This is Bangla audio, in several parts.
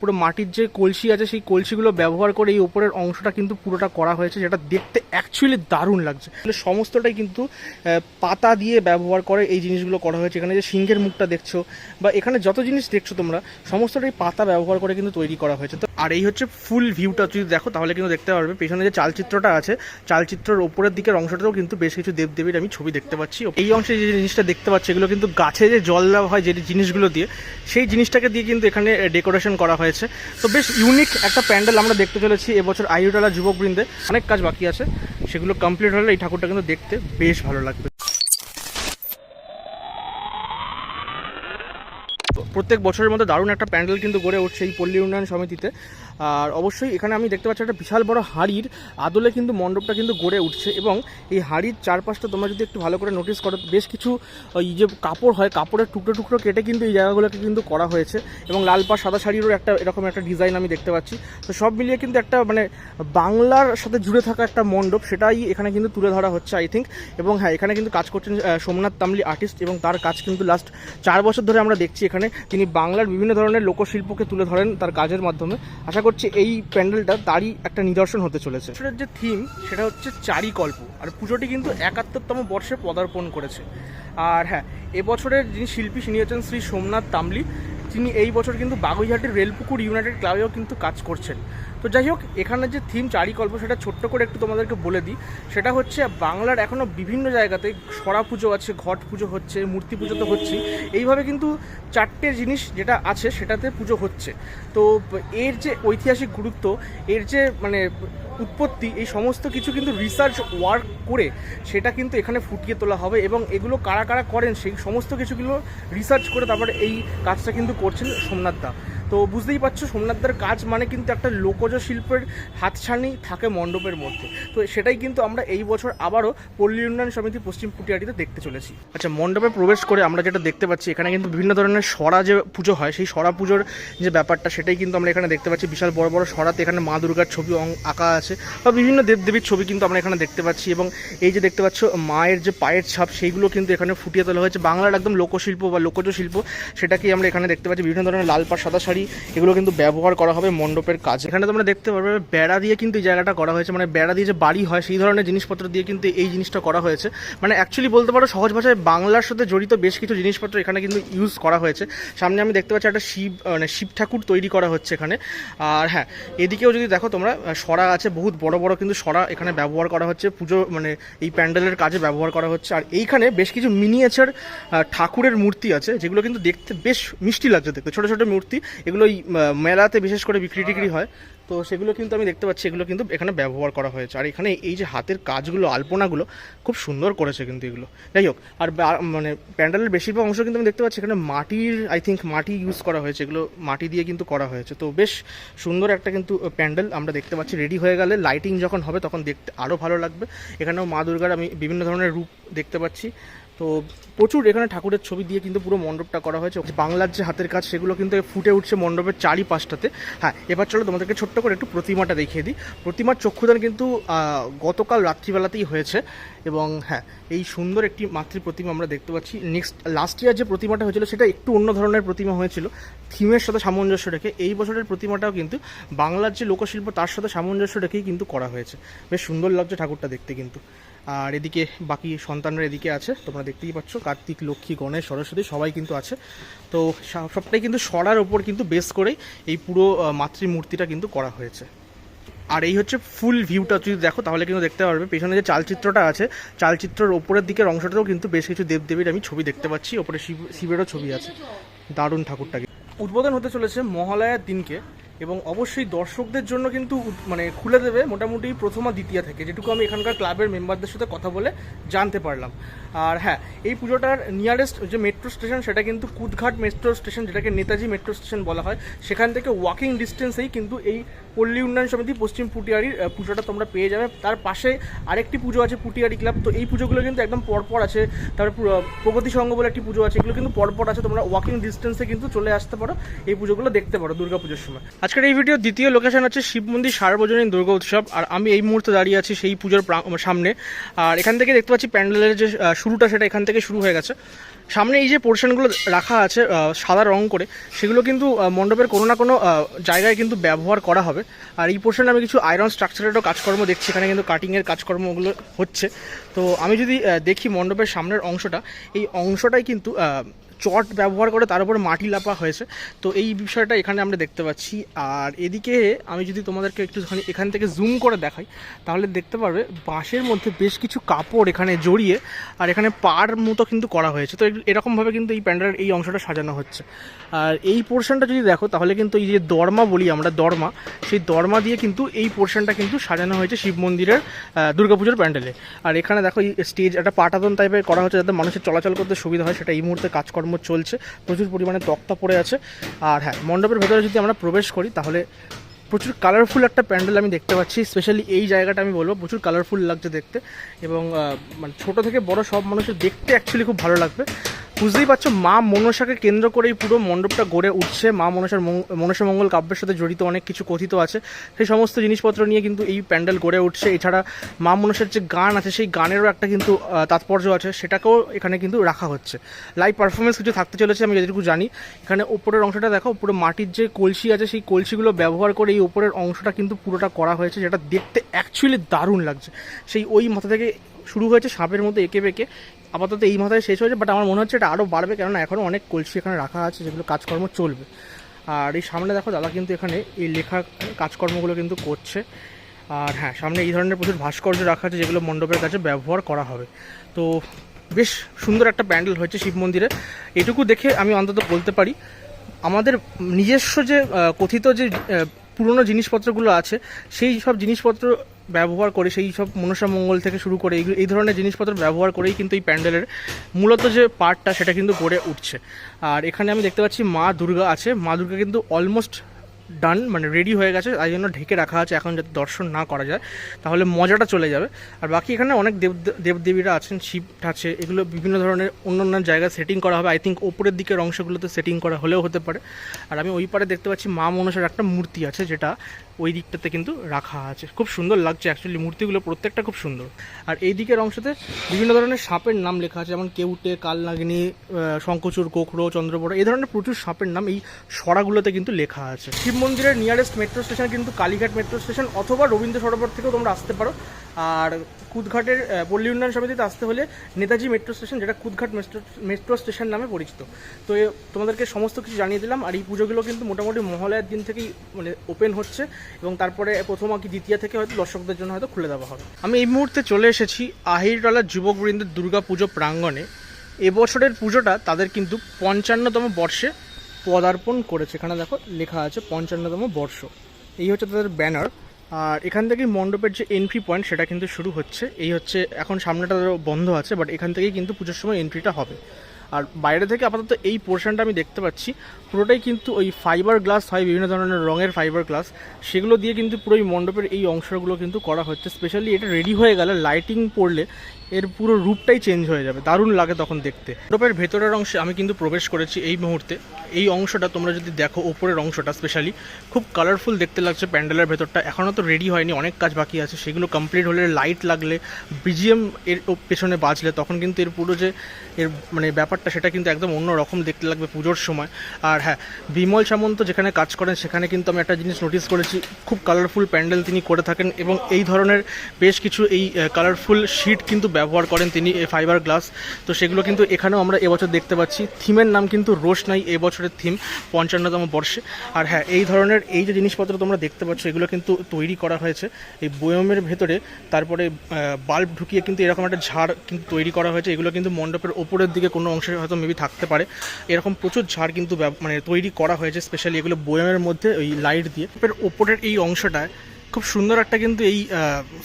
পুরো মাটির যে কলসি আছে, সেই কলসিগুলো ব্যবহার করে এই ওপরের অংশটা কিন্তু পুরোটা করা হয়েছে, যেটা দেখতে অ্যাকচুয়ালি দারুণ লাগছে। সমস্তটাই কিন্তু পাতা দিয়ে ব্যবহার করে এই জিনিসগুলো করা হয়েছে। এখানে যে সিংহের মুখটা দেখছ, বা এখানে যত জিনিস দেখছ তোমরা, সমস্তটাই পাতা ব্যবহার করে কিন্তু তৈরি করা হয়েছে। তো আর এই হচ্ছে ফুল ভিউটা যদি দেখো তাহলে কিন্তু দেখতে পারবে, পেছনে যে চালচিত্রটা আছে, চালচিত্রের ওপরের দিকের অংশটাতেও কিন্তু বেশ কিছু দেবদেবীর আমি ছবি দেখতে পাচ্ছি। এই অংশে যে জিনিসটা দেখতে পাচ্ছি, এগুলো কিন্তু গাছে যে জল দেওয়া হয়, যে জিনিসগুলো দিয়ে, সেই জিনিসটাকে দিয়ে কিন্তু এখানে ডেকোরেশন করা হয়েছে তো বেশ ইউনিক একটা প্যান্ডেল আমরা দেখতে চলেছি এবছর আইউডালা যুবকবৃন্দে। অনেক কাজ বাকি আছে। সেগুলো কমপ্লিট হলে এই ঠাকুরটা কিন্তু দেখতে বেশ ভালো লাগবে। প্রত্যেক বছরের মধ্যে দারুণ একটা প্যান্ডেল কিন্তু গড়ে উঠছে এই পল্লী উন্নয়ন সমিতিতে। আর অবশ্যই এখানে আমি দেখতে পাচ্ছি একটা বিশাল বড় হাড়ির আদলে কিন্তু মণ্ডপটা কিন্তু গড়ে উঠছে এবং এই হাড়ির চারপাশটা তোমরা যদি একটু ভালো করে নোটিস করো, বেশ কিছু, ওই যে কাপড় হয়, কাপড়ের টুকরো টুকরো কেটে কিন্তু এই জায়গাগুলোকে কিন্তু করা হয়েছে এবং লাল পা, সাদা শাড়িরও একটা এরকম একটা ডিজাইন আমি দেখতে পাচ্ছি। তো সব মিলিয়ে কিন্তু একটা মানে বাংলার সাথে জুড়ে থাকা একটা মণ্ডপ, সেটাই এখানে কিন্তু তুলে ধরা হচ্ছে আই থিঙ্ক এবং হ্যাঁ এখানে কিন্তু কাজ করছেন সোমনাথ তামলি আর্টিস্ট এবং তার কাজ কিন্তু লাস্ট চার বছর ধরে আমরা দেখছি এখানে। তিনি বাংলার বিভিন্ন ধরনের লোকশিল্পকে তুলে ধরেন তার কাজের মাধ্যমে। আশা করছি এই প্যান্ডেলটা, তারই একটা নিদর্শন হতে চলেছে। বছরের যে থিম সেটা হচ্ছে চারিকল্প। আর পুজোটি কিন্তু একাত্তরতম বর্ষে পদার্পণ করেছে। আর হ্যাঁ এবছরের যিনি শিল্পী, তিনি হচ্ছেন শ্রী সোমনাথ তামলি তিনি এই বছর কিন্তু বাগুইহাটের রেলপুকুর ইউনাইটেড ক্লাবেও কিন্তু কাজ করছেন। তো যাই হোক, এখানে যে থিম চারিকল্প, সেটা ছোট্ট করে একটু তোমাদেরকে বলে দিই। সেটা হচ্ছে, বাংলার এখনও বিভিন্ন জায়গাতে সরা পুজো আছে, ঘট পুজো হচ্ছে, মূর্তি পুজো তো হচ্ছেই। এইভাবে কিন্তু চারটে জিনিস যেটা আছে, সেটাতে পুজো হচ্ছে। তো এর যে ঐতিহাসিক গুরুত্ব, এর যে মানে উৎপত্তি, এই সমস্ত কিছু কিন্তু রিসার্চ ওয়ার্ক করে সেটা কিন্তু এখানে ফুটিয়ে তোলা হবে এবং এগুলো কারা কারা করেন, সেই সমস্ত কিছুগুলো রিসার্চ করে তারপরে এই কাজটা কিন্তু করছেন সোমনাথ দা। তো বুঝতেই পারছ, সোমনাথদার কাজ মানে কিন্তু একটা লোকজ শিল্পের হাতছানি থাকে মণ্ডপের মধ্যে। তো সেটাই কিন্তু আমরা এই বছর আবারও পল্লী উন্নয়ন সমিতি পশ্চিম পুটিয়াটিতে দেখতে চলেছি। আচ্ছা মণ্ডপে প্রবেশ করে আমরা যেটা দেখতে পাচ্ছি, এখানে কিন্তু বিভিন্ন ধরনের সরা যে পুজো হয়, সেই সরা পুজোর যে ব্যাপারটা, সেটাই কিন্তু আমরা এখানে দেখতে পাচ্ছি। বিশাল বড় বড় সরাতে এখানে মা দুর্গার ছবি আঁকা আছে বা বিভিন্ন দেবদেবীর ছবি কিন্তু আমরা এখানে দেখতে পাচ্ছি এবং এই যে দেখতে পাচ্ছ, মায়ের যে পায়ের ছাপ, সেইগুলো কিন্তু এখানে ফুটিয়ে তোলা হয়েছে। বাংলার একদম লোকশিল্প বা লোকজ শিল্প, সেটাকেই আমরা এখানে দেখতে পাচ্ছি। বিভিন্ন ধরনের লাল পাড়, সাদা শাড়ি এগুলো কিন্তু ব্যবহার করা হবে মণ্ডপের কাজ। এখানে তোমরা দেখতে পারবে, বেড়া দিয়ে কিন্তু এই জায়গাটা করা হয়েছে। মানে বেড়া দিয়ে যে বাড়ি হয়, সেই ধরনের জিনিসপত্র দিয়ে কিন্তু এই জিনিসটা করা হয়েছে। মানে অ্যাকচুয়ালি বলতে পারো, সহজ ভাষায় বাংলার সাথে জড়িত বেশ কিছু জিনিসপত্র এখানে কিন্তু ইউজ করা হয়েছে। সামনে আমি দেখতে পাচ্ছি একটা শিব মানে শিব ঠাকুর তৈরি করা হচ্ছে এখানে। আর হ্যাঁ এদিকেও যদি দেখো তোমরা সরা আছে, বহুত বড় বড় কিন্তু সরা এখানে ব্যবহার করা হচ্ছে। পুজো মানে এই প্যান্ডেলের কাজে ব্যবহার করা হচ্ছে। আর এইখানে বেশ কিছু মিনিয়েচার ঠাকুরের মূর্তি আছে, যেগুলো কিন্তু দেখতে বেশ মিষ্টি লাগছে দেখতে। ছোটো ছোটো মূর্তি এগুলো মেলাতে বিশেষ করে বিক্রি টিক্রি হয়। তো সেগুলো কিন্তু আমি দেখতে পাচ্ছি, এগুলো কিন্তু এখানে ব্যবহার করা হয়েছে। আর এখানে এই যে হাতের কাজগুলো, আলপনাগুলো খুব সুন্দর করেছে কিন্তু এগুলো। যাই হোক, আর মানে প্যান্ডেলের বেশিরভাগ অংশ কিন্তু আমি দেখতে পাচ্ছি এখানে মাটির আই থিঙ্ক মাটি ইউজ করা হয়েছে। এগুলো মাটি দিয়ে কিন্তু করা হয়েছে। তো বেশ সুন্দর একটা কিন্তু প্যান্ডেল আমরা দেখতে পাচ্ছি। রেডি হয়ে গেলে লাইটিং যখন হবে তখন দেখতে আরও ভালো লাগবে। এখানেও মা দুর্গার আমি বিভিন্ন ধরনের রূপ দেখতে পাচ্ছি। তো প্রচুর এখানে ঠাকুরের ছবি দিয়ে কিন্তু পুরো মণ্ডপটা করা হয়েছে। বাংলার যে হাতের কাজ সেগুলো কিন্তু ফুটে উঠছে মণ্ডপের চারিপাশটাতে। হ্যাঁ এবার চলো তোমাদেরকে ছোট্ট করে একটু প্রতিমাটা দেখিয়ে দিই। প্রতিমার চক্ষুদান কিন্তু গতকাল রাত্রিবেলাতেই হয়েছে এবং হ্যাঁ এই সুন্দর একটি মাতৃ প্রতিমা আমরা দেখতে পাচ্ছি। নেক্সট লাস্ট ইয়ার যে প্রতিমাটা হয়েছিল সেটা একটু অন্য ধরনের প্রতিমা হয়েছিল। থিমের সাথে সামঞ্জস্য রেখে এই বছরের প্রতিমাটাও কিন্তু বাংলার যে লোকশিল্প তার সাথে সামঞ্জস্য রেখেই কিন্তু করা হয়েছে। বেশ সুন্দর লাগছে ঠাকুরটা দেখতে কিন্তু। আর এদিকে বাকি সন্তানরা এদিকে আছে, তোমরা দেখতেই পাচ্ছ, কার্তিক, লক্ষ্মী, গণেশ, সরস্বতী, সবাই কিন্তু আছে। তো সবটাই কিন্তু সরার ওপর কিন্তু বেস করেই এই পুরো মাতৃমূর্তিটা কিন্তু করা হয়েছে। আর এই হচ্ছে ফুল ভিউটা যদি দেখো তাহলে কিন্তু দেখতে পারবে। পেছনে যে চালচিত্রটা আছে, চালচিত্রের ওপরের দিকের অংশটাতেও কিন্তু বেশ কিছু দেবদেবীর আমি ছবি দেখতে পাচ্ছি। ওপরে শিব শিবেরও ছবি আছে। দারুণ ঠাকুরটাকে। উদ্বোধন হতে চলেছে মহালয়ার দিনকে। এবং অবশ্যই দর্শকদের জন্য কিন্তু মানে খুলে দেবে মোটামুটি প্রথমা দ্বিতীয়া থেকে। যেটুকু আমি এখানকার ক্লাবের মেম্বারদের সাথে কথা বলে জানতে পারলাম। আর হ্যাঁ এই পুজোটার নিয়ারেস্ট যে মেট্রো স্টেশন সেটা কিন্তু কুদঘাট মেট্রো স্টেশন যেটাকে নেতাজি মেট্রো স্টেশন বলা হয়, সেখান থেকে ওয়াকিং ডিস্টেন্সেই কিন্তু এই পল্লী উন্নয়ন সমিতি পশ্চিম পুটিয়ারির পুজোটা তোমরা পেয়ে যাবে। তার পাশে আরেকটি পুজো আছে পুটিয়ারি ক্লাব, তো এই পুজোগুলো কিন্তু একদম পরপর আছে। তারপর পুরো- প্রগতি সংঘ বলে একটি পুজো আছে, এগুলো কিন্তু পরপর আছে, তোমরা ওয়াকিং ডিস্টেন্সে কিন্তু চলে আসতে পারো। এই পুজোগুলো দেখতে পারো দুর্গা পুজোর সময় আজকের এই ভিডিও দ্বিতীয় লোকেশন হচ্ছে শিব মন্দির সার্বজনীন দুর্গা উৎসব। আর আমি এই মুহূর্তে দাঁড়িয়ে আছি সেই পুজোর সামনে। আর এখান থেকে দেখতে পাচ্ছি প্যান্ডেলের যে শুরুটা সেটা এখান থেকে শুরু হয়ে গেছে। সামনে এই যে পোর্শনগুলো রাখা আছে সাদা রং করে, সেগুলো কিন্তু মণ্ডপের কোনো না কোনো জায়গায় কিন্তু ব্যবহার করা হবে। আর এই পোর্শনে আমি কিছু আয়রন স্ট্রাকচারেরও কাজকর্ম দেখছি। এখানে কিন্তু কাটিংয়ের কাজকর্মগুলো হচ্ছে। তো আমি যদি দেখি মণ্ডপের সামনের অংশটা, এই অংশটাই কিন্তু চট ব্যবহার করে তার উপরে মাটি লাপা হয়েছে। তো এই বিষয়টা এখানে আমরা দেখতে পাচ্ছি। আর এদিকে আমি যদি তোমাদেরকে একটুখানি এখান থেকে জুম করে দেখাই, তাহলে দেখতে পারবে বাঁশের মধ্যে বেশ কিছু কাপড় এখানে জড়িয়ে আর এখানে পার মতো কিন্তু করা হয়েছে। তো এর- এরকমভাবে কিন্তু এই প্যান্ডেলের এই অংশটা সাজানো হচ্ছে। আর এই পোর্শনটা যদি দেখো, তাহলে কিন্তু এই যে দরমা বলি আমরা, দরমা, সেই দরমা দিয়ে কিন্তু এই পোর্শনটা কিন্তু সাজানো হয়েছে শিব মন্দিরের দুর্গাপুজোর প্যান্ডেলে। আর এখানে দেখো এই স্টেজ একটা পাটাতন টাইপের করা হচ্ছে যাতে মানুষের চলাচল করতে সুবিধা হয়, সেটা এই মুহূর্তে কাজকর্ম চলছে, প্রচুর পরিমাণে তক্তা পড়ে আছে। আর হ্যাঁ মণ্ডপের ভেতরে যদি আমরা প্রবেশ করি, তাহলে প্রচুর কালারফুল একটা প্যান্ডেল আমি দেখতে পাচ্ছি স্পেশালি এই জায়গাটা আমি বলব, প্রচুর কালারফুল লাগছে দেখতে। এবং মানে ছোটো থেকে বড় সব মানুষের দেখতে অ্যাকচুয়ালি খুব ভালো লাগবে। বুঝতেই পারছ, মা মনসাকে কেন্দ্র করেই পুরো মণ্ডপটা গড়ে উঠছে। মা মনসার মনসা মঙ্গল কাব্যের সাথে জড়িত অনেক কিছু কথিত আছে। সেই সমস্ত জিনিসপত্র নিয়ে কিন্তু এই প্যান্ডেল গড়ে উঠছে। এছাড়া মা মনসার যে গান আছে, সেই গানেরও একটা কিন্তু তাৎপর্য আছে। সেটাকেও এখানে কিন্তু রাখা হচ্ছে। লাইভ পারফরমেন্স কিছু থাকতে চলেছে, আমি যতটুকু জানি। এখানে ওপরের অংশটা দেখো উপরে মাটির যে কলসি আছে, সেই কলসিগুলো ব্যবহার করে এই ওপরের অংশটা কিন্তু পুরোটা করা হয়েছে, যেটা দেখতে অ্যাকচুয়ালি দারুণ লাগছে। সেই ওই মাথা থেকে শুরু হয়েছে সাপের মতো এঁকে বেঁকে। আপাতত এই মাথায় শেষ হয়েছে বাট আমার মনে হচ্ছে এটা আরও বাড়বে, কেননা এখনও অনেক কলসি এখানে রাখা আছে যেগুলো কাজকর্ম চলবে। আর এই সামনে দেখো দাদা কিন্তু এখানে এই লেখা কাজকর্মগুলো কিন্তু করছে। আর হ্যাঁ সামনে এই ধরনের প্রচুর ভাস্কর্য রাখা আছে যেগুলো মণ্ডপের কাছে ব্যবহার করা হবে। তো বেশ সুন্দর একটা প্যান্ডেল হয়েছে শিব মন্দিরে। এটুকু দেখে আমি অন্তত বলতে পারি, আমাদের নিজস্ব যে কথিত যে পুরনো জিনিসপত্রগুলো আছে, সেই সব জিনিসপত্র ব্যবহার করে, সেই সব মনসা মঙ্গল থেকে শুরু করে এইগুলো এই ধরনের জিনিসপত্র ব্যবহার করেই কিন্তু এই প্যান্ডেলের মূলত যে পার্টটা সেটা কিন্তু গড়ে উঠছে। আর এখানে আমি দেখতে পাচ্ছি মা দুর্গা আছে, মা দুর্গা কিন্তু অলমোস্ট ডান মানে রেডি হয়ে গেছে, তাই জন্য ঢেকে রাখা আছে এখন যাতে দর্শন না করা যায়। তাহলে মজাটা চলে যাবে। আর বাকি এখানে অনেক দেব, দেবদেবীরা আছেন, শিব আছে, এগুলো বিভিন্ন ধরনের অন্য অন্য জায়গায় সেটিং করা হবে। আই থিঙ্ক ওপরের দিকের অংশগুলোতে সেটিং করা হলেও হতে পারে। আর আমি ওই পারে দেখতে পাচ্ছি মা মনসার একটা মূর্তি আছে, যেটা ওই দিকটাতে কিন্তু রাখা আছে। খুব সুন্দর লাগছে অ্যাকচুয়ালি মূর্তিগুলো, প্রত্যেকটা খুব সুন্দর। আর এই দিকের অংশতে বিভিন্ন ধরনের সাপের নাম লেখা আছে, যেমন কেউটে, কালনাগিনী শঙ্কচুর কোখরো চন্দ্রপড়া এই ধরনের প্রচুর সাপের নাম এই সরাগুলোতে কিন্তু লেখা আছে। শিব মন্দিরের নিয়ারেস্ট মেট্রো স্টেশন কিন্তু কালীঘাট মেট্রো স্টেশন অথবা রবীন্দ্র সরোবর থেকেও তোমরা আসতে পারো। আর কুদঘাটের পল্লী উন্নয়ন সমিতিতে আসতে হলে নেতাজি মেট্রো স্টেশন যেটা কুদঘাট মেট্রো মেট্রো স্টেশন নামে পরিচিত। তো তোমাদেরকে সমস্ত কিছু জানিয়ে দিলাম, আর এই পুজোগুলো কিন্তু মোটামুটি মহালয়ার দিন থেকেই মানে ওপেন হচ্ছে, এবং তারপরে প্রথম আর কি দ্বিতীয় থেকে হয়তো দর্শকদের জন্য হয়তো খুলে দেওয়া হবে। আমি এই মুহূর্তে চলে এসেছি আহিরতলা যুবকবৃন্দের দুর্গা পুজো প্রাঙ্গণে। এবছরের পুজোটা তাদের কিন্তু পঞ্চান্নতম বর্ষে পদার্পণ করেছে। এখানে দেখো, লেখা আছে পঞ্চান্নতম বর্ষ। এই হচ্ছে তাদের ব্যানার। আর এখান থেকেই মণ্ডপের যে এন্ট্রি পয়েন্ট সেটা কিন্তু শুরু হচ্ছে। এই হচ্ছে এখন সামনেটা বন্ধ আছে বাট এখান থেকেই কিন্তু পুজোর সময় এন্ট্রিটা হবে। আর বাইরে থেকে আপাতত এই পোর্শনটা আমি দেখতে পাচ্ছি, পুরোটাই কিন্তু ওই ফাইবার গ্লাস হয়, বিভিন্ন ধরনের রঙের ফাইবার গ্লাস সেগুলো দিয়ে কিন্তু পুরো এই মণ্ডপের এই অংশগুলো কিন্তু করা হচ্ছে। স্পেশালি এটা রেডি হয়ে গেলে লাইটিং পড়লে এর পুরো রূপটাই চেঞ্জ হয়ে যাবে। দারুণ লাগে তখন দেখতে। মণ্ডপের ভেতরের অংশে আমি কিন্তু প্রবেশ করেছি এই মুহূর্তে। এই অংশটা তোমরা যদি দেখো, ওপরের অংশটা স্পেশালি খুব কালারফুল দেখতে লাগছে প্যান্ডেলের ভেতরটা। এখনও তো রেডি হয়নি, অনেক কাজ বাকি আছে। সেগুলো কমপ্লিট হলে লাইট লাগলে বিজিএম এর পেছনে বাজলে, তখন কিন্তু এর পুরো যে এর মানে ব্যাপারটা, সেটা কিন্তু একদম অন্য রকম দেখতে লাগবে পুজোর সময়। আর হ্যাঁ বিমল সামন্ত যেখানে কাজ করেন, সেখানে কিন্তু আমি একটা জিনিস নোটিস করেছি। খুব কালারফুল প্যান্ডেল তিনি করে থাকেন এবং এই ধরনের বেশ কিছু এই কালারফুল শিট কিন্তু ব্যবহার করেন তিনি ফাইবার গ্লাস তো সেগুলো কিন্তু এখানেও আমরা এবছর দেখতে পাচ্ছি। থিমের নাম কিন্তু রোশনাই এবছরের থিম পঞ্চান্নতম বর্ষে। আর হ্যাঁ এই ধরনের এই যে জিনিসপত্র তোমরা দেখতে পাচ্ছ, এগুলো কিন্তু তৈরি করা হয়েছে। এই বয়মের ভেতরে তারপরে বাল্ব ঢুকিয়ে কিন্তু এরকম একটা ঝাড় কিন্তু তৈরি করা হয়েছে। এগুলো কিন্তু মণ্ডপের ওপরের দিকে কোনো অংশে হয়তো মেবি থাকতে পারে। এরকম প্রচুর ঝাড় কিন্তু মানে তৈরি করা হয়েছে স্পেশালি এগুলো বয়মের মধ্যে ওই লাইট দিয়ে। ওপরের এই অংশটায় খুব সুন্দর একটা কিন্তু এই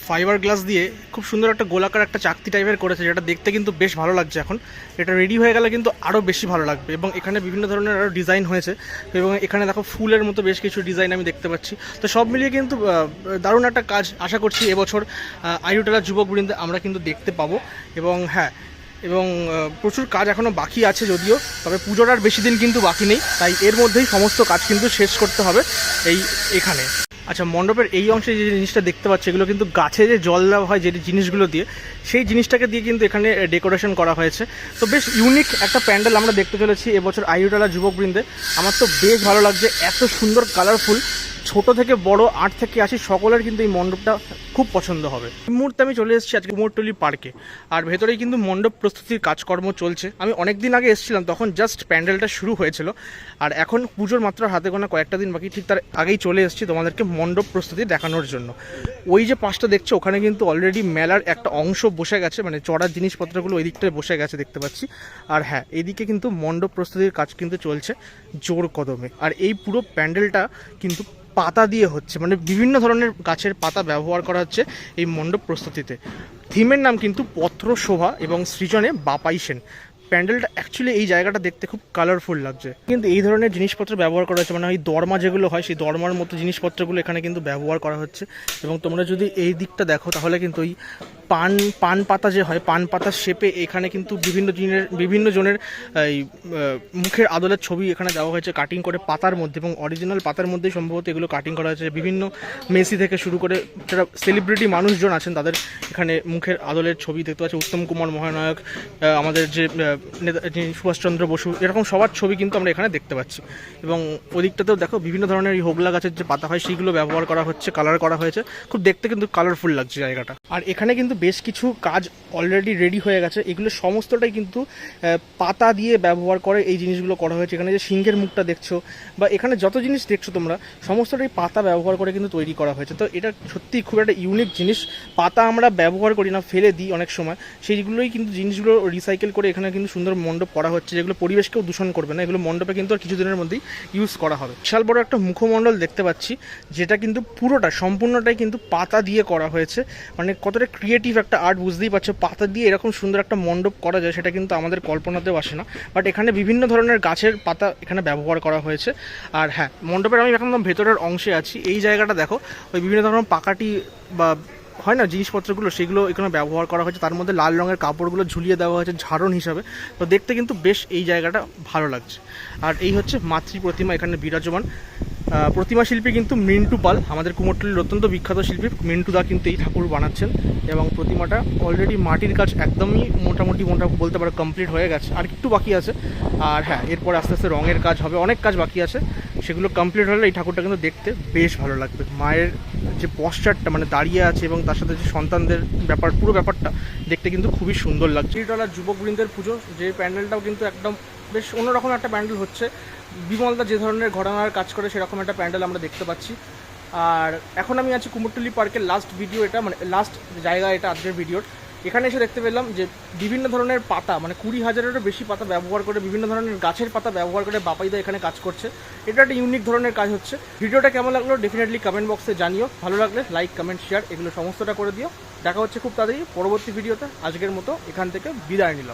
ফাইবার গ্লাস দিয়ে খুব সুন্দর একটা গোলাকার একটা চাকতি টাইপের করেছে, যেটা দেখতে কিন্তু বেশ ভালো লাগছে এখন। এটা রেডি হয়ে গেলে কিন্তু আরও বেশি ভালো লাগবে এবং এখানে বিভিন্ন ধরনের আরও ডিজাইন হয়েছে এবং এখানে দেখো ফুলের মতো বেশ কিছু ডিজাইন আমি দেখতে পাচ্ছি। তো সব মিলিয়ে কিন্তু দারুণ একটা কাজ আশা করছি এবছর আয়ুটালা যুবক বৃন্দে আমরা কিন্তু দেখতে পাবো এবং হ্যাঁ এবং প্রচুর কাজ এখনও বাকি আছে যদিও, তবে পুজোর আর বেশি দিন কিন্তু বাকি নেই, তাই এর মধ্যেই সমস্ত কাজ কিন্তু শেষ করতে হবে এই এখানে। আচ্ছা মণ্ডপের এই অংশে যে জিনিসটা দেখতে পাচ্ছি, এগুলো কিন্তু গাছে যে জল দেওয়া হয় যে জিনিসগুলো দিয়ে, সেই জিনিসটাকে দিয়ে কিন্তু এখানে ডেকোরেশন করা হয়েছে। তো বেশ ইউনিক একটা প্যান্ডেল আমরা দেখতে চলেছি এবছর আইউটালা যুবকবৃন্দে। আমার তো বেশ ভালো লাগছে, এত সুন্দর কালারফুল ছোট থেকে বড়, আট থেকে আসি সকলের কিন্তু এই মণ্ডপটা খুব পছন্দ হবে। এই মুহূর্তে আমি চলে এসেছি আজকে কুমোরটলি পার্কে। আর ভেতরেই কিন্তু মণ্ডপ প্রস্তুতির কাজকর্ম চলছে। আমি অনেক দিন আগে এসেছিলাম, তখন জাস্ট প্যান্ডেলটা শুরু হয়েছিল। আর এখন পুজোর মাত্র হাতে গোনা কয়েকটা দিন বাকি, ঠিক তার আগেই চলে এসেছি তোমাদেরকে মণ্ডপ প্রস্তুতি দেখানোর জন্য। ওই যে পাশটা দেখছ, ওখানে কিন্তু অলরেডি মেলার একটা অংশ বসে গেছে মানে চড়ার জিনিসপত্রগুলো ওই দিকটায় বসে গেছে দেখতে পাচ্ছি। আর হ্যাঁ এইদিকে কিন্তু মণ্ডপ প্রস্তুতির কাজ কিন্তু চলছে জোর কদমে। আর এই পুরো প্যান্ডেলটা কিন্তু পাতা দিয়ে হচ্ছে মানে বিভিন্ন ধরনের গাছের পাতা ব্যবহার করা হচ্ছে এই মণ্ডপ প্রস্তুতিতে। থিমের নাম কিন্তু পত্র শোভা এবং সৃজনে বাপাই সেন। প্যান্ডেলটা অ্যাকচুয়ালি এই জায়গাটা দেখতে খুব কালারফুল লাগছে। কিন্তু এই ধরনের জিনিসপত্র ব্যবহার করা হচ্ছে মানে ওই দরমা যেগুলো হয়, সেই দরমার মতো জিনিসপত্রগুলো এখানে কিন্তু ব্যবহার করা হচ্ছে। এবং তোমরা যদি এই দিকটা দেখো, তাহলে কিন্তু ওই পান পান পাতা যে হয়, পান পাতার শেপে এখানে কিন্তু বিভিন্ন জনের বিভিন্ন জনের এই মুখের আদলের ছবি এখানে দেওয়া হয়েছে কাটিং করে পাতার মধ্যে এবং অরিজিনাল পাতার মধ্যেই সম্ভবত এগুলো কাটিং করা হয়েছে। বিভিন্ন মেসি থেকে শুরু করে যারা সেলিব্রিটি মানুষজন আছেন, তাদের এখানে মুখের আদলের ছবি দেখতে পাচ্ছি। উত্তম কুমার মহানায়ক আমাদের যে নেতা সুভাষচন্দ্র বসু, এরকম সবার ছবি কিন্তু আমরা এখানে দেখতে পাচ্ছি। এবং ওদিকটাতেও দেখো বিভিন্ন ধরনের এই হোগলা গাছের যে পাতা হয় সেইগুলো ব্যবহার করা হচ্ছে কালার করা হয়েছে। খুব দেখতে কিন্তু কালারফুল লাগছে জায়গাটা। আর এখানে কিন্তু বেশ কিছু কাজ অলরেডি রেডি হয়ে গেছে। এগুলো সমস্তটাই কিন্তু পাতা দিয়ে ব্যবহার করে এই জিনিসগুলো করা হয়েছে। এখানে যে সিংহের মুখটা দেখছ, বা এখানে যত জিনিস দেখছ তোমরা, সমস্তটাই পাতা ব্যবহার করে কিন্তু তৈরি করা হয়েছে। তো এটা সত্যি খুব একটা ইউনিক জিনিস। পাতা আমরা ব্যবহার করি না, ফেলে দিই অনেক সময়। সেইগুলোই কিন্তু জিনিসগুলো রিসাইকেল করে এখানে কিন্তু সুন্দর মণ্ডপ করা হচ্ছে, যেগুলো পরিবেশকেও দূষণ করবে না। এগুলো মণ্ডপে কিন্তু আর কিছুদিনের মধ্যেই ইউজ করা হবে। বিশাল বড় একটা মুখমণ্ডল দেখতে পাচ্ছি, যেটা কিন্তু পুরোটা, সম্পূর্ণটাই কিন্তু পাতা দিয়ে করা হয়েছে। মানে কতটা ক্রিয়েটিভ একটা আর্ট বুঝতেই পারছ, পাতা দিয়ে এরকম সুন্দর একটা মণ্ডপ করা যায়, সেটা কিন্তু আমাদের কল্পনাতেও আসে না। বাট এখানে বিভিন্ন ধরনের গাছের পাতা এখানে ব্যবহার করা হয়েছে। আর হ্যাঁ মণ্ডপের আমি এখন ভেতরের অংশে আছি। এই জায়গাটা দেখো, ওই বিভিন্ন ধরনের পাকাটি বা হয় না, জিনিসপত্রগুলো, সেগুলো এখানে ব্যবহার করা হয়েছে। তার মধ্যে লাল রঙের কাপড়গুলো ঝুলিয়ে দেওয়া হয়েছে ঝাড়ন হিসাবে। তো দেখতে কিন্তু বেশ এই জায়গাটা ভালো লাগছে। আর এই হচ্ছে মাতৃ প্রতিমা এখানে বিরাজমান। প্রতিমা শিল্পী কিন্তু মিন্টু পাল। আমাদের কুমোরটুলির অত্যন্ত বিখ্যাত শিল্পী মিন্টু দা কিন্তু এই ঠাকুর বানাচ্ছেন এবং প্রতিমাটা অলরেডি মাটির কাজ একদমই মোটামুটি মোটা বলতে পারো কমপ্লিট হয়ে গেছে। আর একটু বাকি আছে। আর হ্যাঁ এরপর আস্তে আস্তে রঙের কাজ হবে। অনেক কাজ বাকি আছে। সেগুলো কমপ্লিট হলে এই ঠাকুরটা কিন্তু দেখতে বেশ ভালো লাগবে। মায়ের যে পশ্চারটা মানে দাঁড়িয়ে আছে এবং তার সাথে যে সন্তানদের ব্যাপার, পুরো ব্যাপারটা দেখতে কিন্তু খুবই সুন্দর লাগছে। চিরতলার যুবকবৃন্দের পুজো, যে প্যান্ডেলটাও কিন্তু একদম বেশ অন্যরকম একটা প্যান্ডেল হচ্ছে। বিমলদা যে ধরনের ঘটনার কাজ করে, সেরকম একটা প্যান্ডেল আমরা দেখতে পাচ্ছি। আর এখন আমি আছি কুমোরটুলি পার্কের লাস্ট ভিডিও এটা মানে লাস্ট জায়গা এটা, আজকের ভিডিওর এখানে এসে দেখতে পেলাম যে বিভিন্ন ধরনের পাতা মানে কুড়ি হাজারেরও বেশি পাতা ব্যবহার করে, বিভিন্ন ধরনের গাছের পাতা ব্যবহার করে বাপাইদা এখানে কাজ করছে। এটা একটা ইউনিক ধরনের কাজ হচ্ছে। ভিডিওটা কেমন লাগল ডেফিনেটলি কমেন্ট বক্সে জানিও। ভালো লাগলে লাইক কমেন্ট শেয়ার এগুলো সমস্তটা করে দিও। দেখা হচ্ছে খুব তাড়াতাড়ি পরবর্তী ভিডিওতে আজকের মতো এখান থেকে বিদায় নিলাম।